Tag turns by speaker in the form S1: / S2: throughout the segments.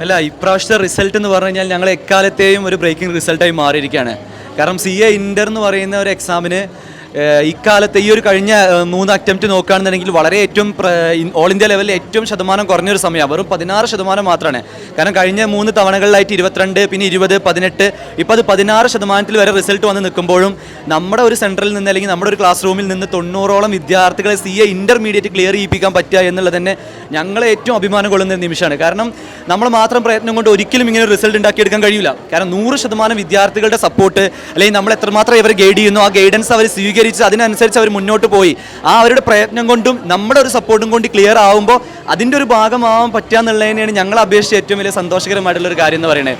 S1: അല്ല ഇപ്രാവശ്യത്തെ റിസൾട്ട് എന്ന് പറഞ്ഞു കഴിഞ്ഞാൽ ഞങ്ങൾ എക്കാലത്തെയും ഒരു ബ്രേക്കിംഗ് റിസൾട്ടായി മാറിയിരിക്കുകയാണ്. കാരണം സി എ ഇന്റർ എന്ന് പറയുന്ന ഒരു എക്സാമിന് ഇക്കാലത്തെ ഈ ഒരു കഴിഞ്ഞ മൂന്ന് അറ്റംപ്റ്റ് നോക്കുകയാണെന്നുണ്ടെങ്കിൽ വളരെ ഏറ്റവും ഓൾ ഇന്ത്യ ലെവലിൽ ഏറ്റവും ശതമാനം കുറഞ്ഞൊരു സമയമാണ്. വെറും പതിനാറ് ശതമാനം മാത്രമാണ്. കാരണം കഴിഞ്ഞ മൂന്ന് തവണകളിലായിട്ട് ഇരുപത്തിരണ്ട് പിന്നെ ഇരുപത് പതിനെട്ട് ഇപ്പോൾ അത് പതിനാറ് ശതമാനത്തിൽ വരെ റിസൾട്ട് വന്ന് നിൽക്കുമ്പോഴും നമ്മുടെ ഒരു സെന്ററിൽ നിന്ന് അല്ലെങ്കിൽ നമ്മുടെ ഒരു ക്ലാസ് റൂമിൽ നിന്ന് തൊണ്ണൂറോളം വിദ്യാർത്ഥികളെ സി എ ഇന്റർമീഡിയറ്റ് ക്ലിയർ ചെയ്യിപ്പിക്കാൻ പറ്റുക എന്നുള്ളത് തന്നെ ഞങ്ങളെ ഏറ്റവും അഭിമാനം കൊള്ളുന്ന നിമിഷമാണ്. കാരണം നമ്മൾ മാത്രം പ്രയത്നം കൊണ്ട് ഒരിക്കലും ഇങ്ങനെ റിസൾട്ട് ഉണ്ടാക്കിയെടുക്കാൻ കഴിയില്ല. കാരണം നൂറ് ശതമാനം വിദ്യാർത്ഥികളുടെ സപ്പോർട്ട് അല്ലെങ്കിൽ നമ്മൾ എത്രമാത്രം ഇവർ ഗൈഡ് ചെയ്യുന്നു ആ ഗൈഡൻസ് അവർ സ്വീകരിച്ച് അതിനനുസരിച്ച് അവർ മുന്നോട്ട് പോയി. ആ അവരുടെ പ്രയത്നം കൊണ്ടും നമ്മുടെ ഒരു സപ്പോർട്ടും കൊണ്ട് ക്ലിയർ ആവുമ്പോൾ അതിന്റെ ഒരു ഭാഗമാവാൻ പറ്റുക എന്നുള്ളതിനെയാണ് ഞങ്ങൾ അപേക്ഷിച്ച് ഏറ്റവും വലിയ സന്തോഷകരമായിട്ടുള്ള ഒരു കാര്യം എന്ന് പറയുന്നത്.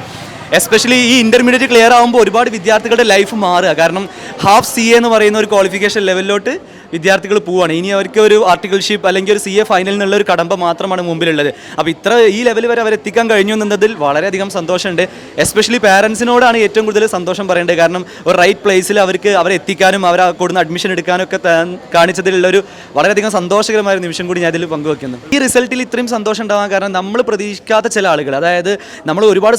S1: എസ്പെഷ്യലി ഈ ഇന്റർമീഡിയറ്റ് ക്ലിയർ ആകുമ്പോൾ ഒരുപാട് വിദ്യാർത്ഥികളുടെ ലൈഫ് മാറുക. കാരണം ഹാഫ് സി എന്ന് പറയുന്ന ഒരു ക്വാളിഫിക്കേഷൻ ലെവലിലോട്ട് വിദ്യാർത്ഥികൾ പോവുകയാണ് ഇനി അവർക്ക് ഒരു ആർട്ടിക്കിൾഷിപ്പ് അല്ലെങ്കിൽ ഒരു സി എ ഫൈനൽ എന്നുള്ള ഒരു കടമ്പ മാത്രമാണ് മുമ്പിലുള്ളത്. അപ്പോൾ ഇത്ര ഈ ലെവൽ വരെ അവർ എത്തിക്കാൻ കഴിഞ്ഞു എന്നതിൽ വളരെയധികം സന്തോഷമുണ്ട്. എസ്പെഷ്യലി പാരൻസിനോടാണ് ഏറ്റവും കൂടുതൽ സന്തോഷം പറയേണ്ടത്. കാരണം ഒരു റൈറ്റ് പ്ലേസിൽ അവർക്ക് അവരെ എത്തിക്കാനും അവർ കൂടുന്ന അഡ്മിഷൻ എടുക്കാനും ഒക്കെ കാണിച്ചതിലുള്ള ഒരു വളരെയധികം സന്തോഷകരമായ നിമിഷം കൂടി ഞാൻ ഇതിൽ പങ്കുവെക്കുന്നു. ഈ റിസൾട്ടിൽ ഇത്രയും സന്തോഷം ഉണ്ടാകാൻ കാരണം നമ്മൾ പ്രതീക്ഷിക്കാത്ത ചില ആളുകൾ അതായത് നമ്മൾ ഒരുപാട്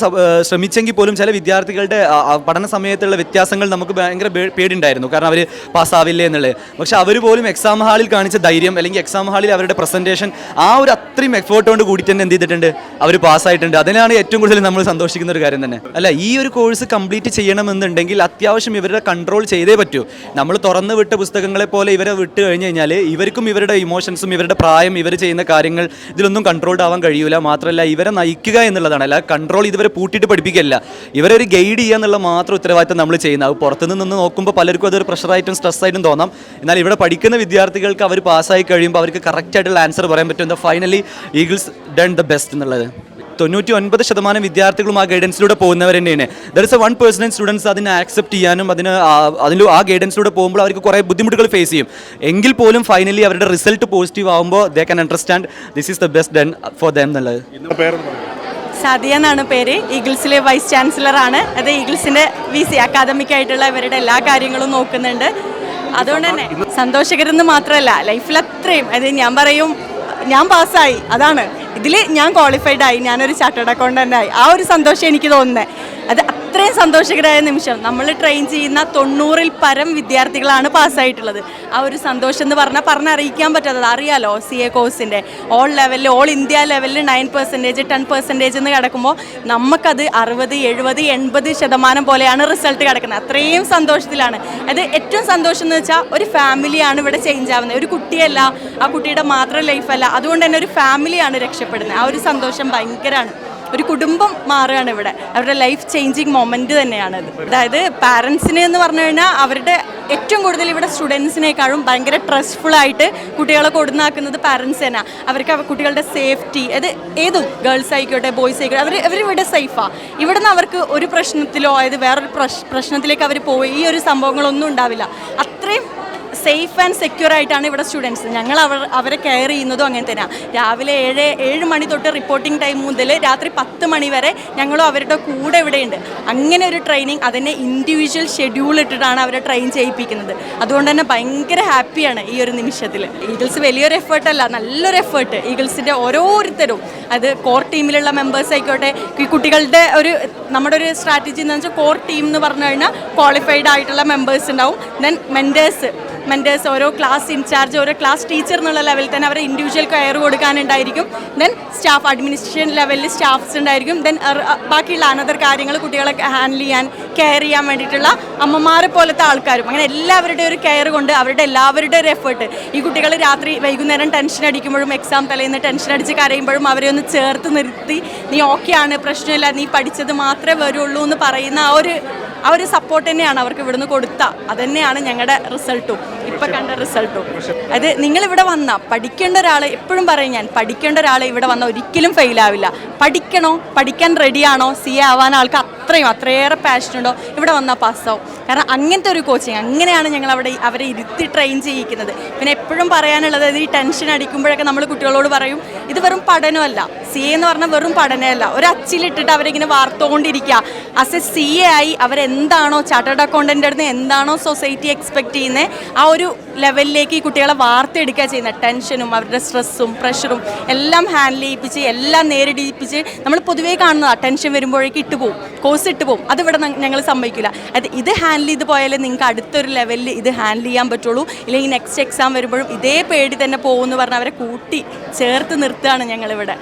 S1: ശ്രമിച്ചെങ്കിൽ പോലും ചില വിദ്യാർത്ഥികളുടെ പഠന സമയത്തുള്ള വ്യത്യാസങ്ങൾ നമുക്ക് ഭയങ്കര പേടിയുണ്ടായിരുന്നു. കാരണം അവർ പാസ്സാവില്ലേ എന്നുള്ളത്. പക്ഷെ അവർ പോലും എക്സാം ഹാളിൽ കാണിച്ച ധൈര്യം അല്ലെങ്കിൽ എക്സാം ഹാളിൽ അവരുടെ പ്രസന്റേഷൻ ആ ഒരു അത്രയും കൊണ്ട് കൂടി തന്നെ എന്ത് ചെയ്തിട്ടുണ്ട്? അവർ പാസ്സായിട്ടുണ്ട് അതിനാണ് ഏറ്റവും കൂടുതൽ നമ്മൾ സന്തോഷിക്കുന്ന ഒരു കാര്യം തന്നെ. അല്ല ഈ ഒരു കോഴ്സ് കംപ്ലീറ്റ് ചെയ്യണമെന്നുണ്ടെങ്കിൽ അത്യാവശ്യം ഇവരുടെ കൺട്രോൾ ചെയ്തേ പറ്റൂ. നമ്മൾ തുറന്നു വിട്ട പുസ്തകങ്ങളെ പോലെ ഇവരെ വിട്ട് കഴിഞ്ഞ് കഴിഞ്ഞാൽ ഇവർക്കും ഇവരുടെ ഇമോഷൻസും ഇവരുടെ പ്രായം ഇവർ ചെയ്യുന്ന കാര്യങ്ങൾ ഇതിലൊന്നും കൺട്രോൾഡ് ആവാൻ കഴിയൂല. മാത്രമല്ല ഇവരെ നയിക്കുക എന്നുള്ളതാണ്. അല്ല കൺട്രോൾ ഇതുവരെ പൂട്ടിയിട്ട് പഠിപ്പിക്കില്ല ഇവരെ ഒരു ഗൈഡ് ചെയ്യുക എന്നുള്ള മാത്രം ഉത്തരവാദിത്തം നമ്മൾ ചെയ്യുന്നത്. അത് പുറത്തുനിന്ന് നിന്ന് നോക്കുമ്പോൾ പലർക്കും അതൊരു പ്രഷറായിട്ടും സ്ട്രെസ്സായിട്ടും തോന്നാം. എന്നാൽ ഇവിടെ പഠിക്കുന്ന വിദ്യാർത്ഥികൾക്ക് അവർ പാസ്സായി കഴിയുമ്പോൾ അവർക്ക് കറക്റ്റായിട്ടുള്ള ആൻസർ പറയാൻ പറ്റും. എന്താ finally Eagles done the best എന്നുള്ളത്. തൊണ്ണൂറ്റി ഒൻപത് ശതമാനം വിദ്യാർത്ഥികളും ആ ഗൈഡൻസിലൂടെ പോകുന്നവർ തന്നെയാണ്. There is a one personal students അതിനെ ആക്സെപ്റ്റ് ചെയ്യാനും അതിന് അതിൽ ആ ഗൈഡൻസിലൂടെ പോകുമ്പോൾ അവർക്ക് കുറേ ബുദ്ധിമുട്ടുകൾ ഫേസ് ചെയ്യും. എങ്കിൽ പോലും ഫൈനലി അവരുടെ റിസൾട്ട് പോസിറ്റീവ് ആകുമ്പോൾ they can understand this is the best done for them എന്നുള്ളത്.
S2: സാദിയ എന്നാണ് പേര്. ഈഗിൾസിലെ വൈസ് ചാൻസലർ ആണ്. അത് ഈഗിൾസിന്റെ വി സി അക്കാദമിക് ആയിട്ടുള്ള ഇവരുടെ എല്ലാ കാര്യങ്ങളും നോക്കുന്നുണ്ട്. അതുകൊണ്ട് തന്നെ സന്തോഷകരെന്ന് മാത്രമല്ല ലൈഫിൽ അത്രയും അത് ഞാൻ പറയും ഞാൻ പാസ്സായി അതാണ്. ഇതിൽ ഞാൻ ക്വാളിഫൈഡ് ആയി ഞാനൊരു ചാർട്ടേഡ് അക്കൗണ്ടന്റ് ആയി. ആ ഒരു സന്തോഷം എനിക്ക് തോന്നുന്നത് അത് അത്രയും സന്തോഷകരമായ നിമിഷം. നമ്മൾ ട്രെയിൻ ചെയ്യുന്ന തൊണ്ണൂറിൽ പരം വിദ്യാർത്ഥികളാണ് പാസ്സായിട്ടുള്ളത് ആ ഒരു സന്തോഷം എന്ന് പറഞ്ഞാൽ അറിയിക്കാൻ പറ്റാത്തത്. അറിയാലോ സി എ കോഴ്സിന്റെ ഓൾ ലെവലിൽ ഓൾ ഇന്ത്യ ലെവലിൽ നയൻ പെർസെന്റേജ് ടെൻ പെർസെന്റേജ് എന്ന് കിടക്കുമ്പോൾ നമുക്കത് അറുപത് എഴുപത് എൺപത് ശതമാനം പോലെയാണ് റിസൾട്ട് കിടക്കുന്നത്. അത്രയും സന്തോഷത്തിലാണ്. അത് ഏറ്റവും സന്തോഷം എന്ന് വെച്ചാൽ ഒരു ഫാമിലിയാണ് ഇവിടെ ചേഞ്ച് ആവുന്നത്. ഒരു കുട്ടിയല്ല ആ കുട്ടിയുടെ മാത്രം ലൈഫല്ല അതുകൊണ്ട് തന്നെ ഒരു ഫാമിലിയാണ് രക്ഷപ്പെടുന്നത്. ആ ഒരു സന്തോഷം ഭയങ്കരമാണ് ഒരു കുടുംബം മാറുകയാണ് ഇവിടെ. അവരുടെ ലൈഫ് ചേഞ്ചിങ് മൊമെന്റ് തന്നെയാണ് അത് അതായത് പാരൻസിനെ എന്ന് പറഞ്ഞു കഴിഞ്ഞാൽ അവരുടെ ഏറ്റവും കൂടുതൽ ഇവിടെ സ്റ്റുഡൻസിനേക്കാളും ഭയങ്കര ആയിട്ട് കുട്ടികളെ കൊടുന്നാക്കുന്നത് പാരൻസ് തന്നെ അവർക്ക് അവ- കുട്ടികളുടെ സേഫ്റ്റി അത് ഏതും ഗേൾസ് ആയിക്കോട്ടെ ബോയ്സ് ആയിക്കോട്ടെ അവർ അവരിവിടെ സേഫാണ് ഇവിടെ നിന്ന് അവർക്ക് ഒരു പ്രശ്നത്തിലോ അതായത് വേറൊരു പ്രശ് പ്രശ്നത്തിലേക്ക് അവർ പോയി ഈ ഒരു സംഭവങ്ങളൊന്നും ഉണ്ടാവില്ല. അത്രയും സേഫ് ആൻഡ് സെക്യൂർ ആയിട്ടാണ് ഇവിടെ സ്റ്റുഡൻസ് ഞങ്ങൾ അവർ അവരെ കെയർ ചെയ്യുന്നതും അങ്ങനെ തന്നെയാണ് രാവിലെ ഏഴ് ഏഴ് മണി തൊട്ട് റിപ്പോർട്ടിംഗ് ടൈം മുതൽ രാത്രി പത്ത് മണി വരെ ഞങ്ങളും അവരുടെ കൂടെ ഇവിടെയുണ്ട്. അങ്ങനെ ഒരു ട്രെയിനിങ് അതിനെ ഇൻഡിവിജ്വൽ ഷെഡ്യൂൾ ഇട്ടിട്ടാണ് അവരെ ട്രെയിൻ ചെയ്യിപ്പിക്കുന്നത്. അതുകൊണ്ട് തന്നെ ഭയങ്കര ഹാപ്പിയാണ് ഈ ഒരു നിമിഷത്തിൽ ഈഗിൾസ് വലിയൊരു എഫേർട്ടല്ല നല്ലൊരു എഫേർട്ട് ഈഗിൾസിന്റെ ഓരോരുത്തരും അത് കോർ ടീമിലുള്ള മെമ്പേഴ്സ് ആയിക്കോട്ടെ ഈ കുട്ടികളുടെ ഒരു നമ്മുടെ ഒരു സ്ട്രാറ്റജി എന്ന് വെച്ചാൽ കോർ ടീം എന്ന് പറഞ്ഞു കഴിഞ്ഞാൽ ക്വാളിഫൈഡ് ആയിട്ടുള്ള മെമ്പേഴ്സ് ഉണ്ടാവും. ദെൻ മെന്റേഴ്സ് മെന്റേഴ്സ് ഓരോ ക്ലാസ് ഇൻചാർജ് ഓരോ ക്ലാസ് ടീച്ചർ എന്നുള്ള ലെവലിൽ തന്നെ അവരെ ഇൻഡിവിജ്വൽ കെയർ കൊടുക്കാനുണ്ടായിരിക്കും. ദെൻ സ്റ്റാഫ് അഡ്മിനിസ്ട്രേഷൻ ലെവലിൽ സ്റ്റാഫ്സ് ഉണ്ടായിരിക്കും. ദെൻ ബാക്കിയുള്ള അനദർ കാര്യങ്ങൾ കുട്ടികളെ ഹാൻഡിൽ ചെയ്യാൻ കെയർ ചെയ്യാൻ വേണ്ടിയിട്ടുള്ള അമ്മമാരെ പോലത്തെ ആൾക്കാരും. അങ്ങനെ എല്ലാവരുടെയും ഒരു കെയർ കൊണ്ട് അവരുടെ എല്ലാവരുടെ ഒരു എഫേർട്ട് ഈ കുട്ടികൾ രാത്രി വൈകുന്നേരം ടെൻഷൻ അടിക്കുമ്പോഴും എക്സാം തലേന്ന് ടെൻഷൻ അടിച്ച് കരയുമ്പോഴും അവരെ ഒന്ന് ചേർത്ത് നിർത്തി നീ ഓക്കെയാണ് പ്രശ്നമില്ല നീ പഠിച്ചത് മാത്രമേ വരുള്ളൂ എന്ന് പറയുന്ന ആ ഒരു ആ ഒരു സപ്പോർട്ട് തന്നെയാണ് അവർക്ക് ഇവിടുന്ന് കൊടുത്ത. അതന്നെയാണ് ഞങ്ങളുടെ റിസൾട്ടും ഇപ്പം കണ്ട റിസൾട്ടും അത് നിങ്ങളിവിടെ വന്ന പഠിക്കേണ്ട ഒരാൾ എപ്പോഴും പറയും ഞാൻ പഠിക്കേണ്ട ഒരാൾ ഇവിടെ വന്ന ഒരിക്കലും ഫെയിലാവില്ല പഠിക്കണോ? പഠിക്കാൻ റെഡിയാണോ സി ആവാൻ ആൾക്ക് അത്രയും അത്രയേറെ പാഷനുണ്ടോ ഇവിടെ വന്നാൽ പാസ്സാവും കാരണം അങ്ങനത്തെ ഒരു കോച്ചിങ് അങ്ങനെയാണ് ഞങ്ങൾ അവിടെ അവരെ ഇരുത്തി ട്രെയിൻ ചെയ്യിക്കുന്നത്. പിന്നെ എപ്പോഴും പറയാനുള്ളത് ഈ ടെൻഷൻ അടിക്കുമ്പോഴൊക്കെ നമ്മൾ കുട്ടികളോട് പറയും ഇത് വെറും പഠനമല്ല. സി എന്ന് പറഞ്ഞാൽ വെറും പഠനമല്ല. ഒരു അച്ചിലിട്ടിട്ട് അവരിങ്ങനെ വാർത്തുകൊണ്ടിരിക്കുക ആസ് എ സി എ ആയി അവരെന്താണോ ചാർട്ടേഡ് അക്കൗണ്ടന്റെ അടുത്ത് എന്താണോ സൊസൈറ്റി എക്സ്പെക്ട് ചെയ്യുന്നത് ആ ഒരു ലെവലിലേക്ക് ഈ കുട്ടികളെ വാർത്തെടുക്കുക ചെയ്യുന്നത് ടെൻഷനും അവരുടെ സ്ട്രെസ്സും പ്രഷറും എല്ലാം ഹാൻഡിൽ ചെയ്യിപ്പിച്ച് എല്ലാം നേരിടിപ്പിച്ച് നമ്മൾ പൊതുവേ കാണുന്നതാണ് ടെൻഷൻ വരുമ്പോഴേക്ക് ഇട്ട് കോഴ്സ് ഇട്ട് പോകും അതിവിടെ ഞങ്ങൾ സമ്മതിക്കില്ല. അത് ഇത് ഹാൻഡിൽ ചെയ്ത് പോയാലേ നിങ്ങൾക്ക് അടുത്തൊരു ലെവലിൽ ഇത് ഹാൻഡിൽ ചെയ്യാൻ പറ്റുള്ളൂ. ഇല്ലെങ്കിൽ നെക്സ്റ്റ് എക്സാം വരുമ്പോഴും ഇതേ പേടി തന്നെ പോകുമെന്ന് പറഞ്ഞ് അവരെ കൂട്ടി ചേർത്ത് നിർത്തുകയാണ് ഞങ്ങളിവിടെ.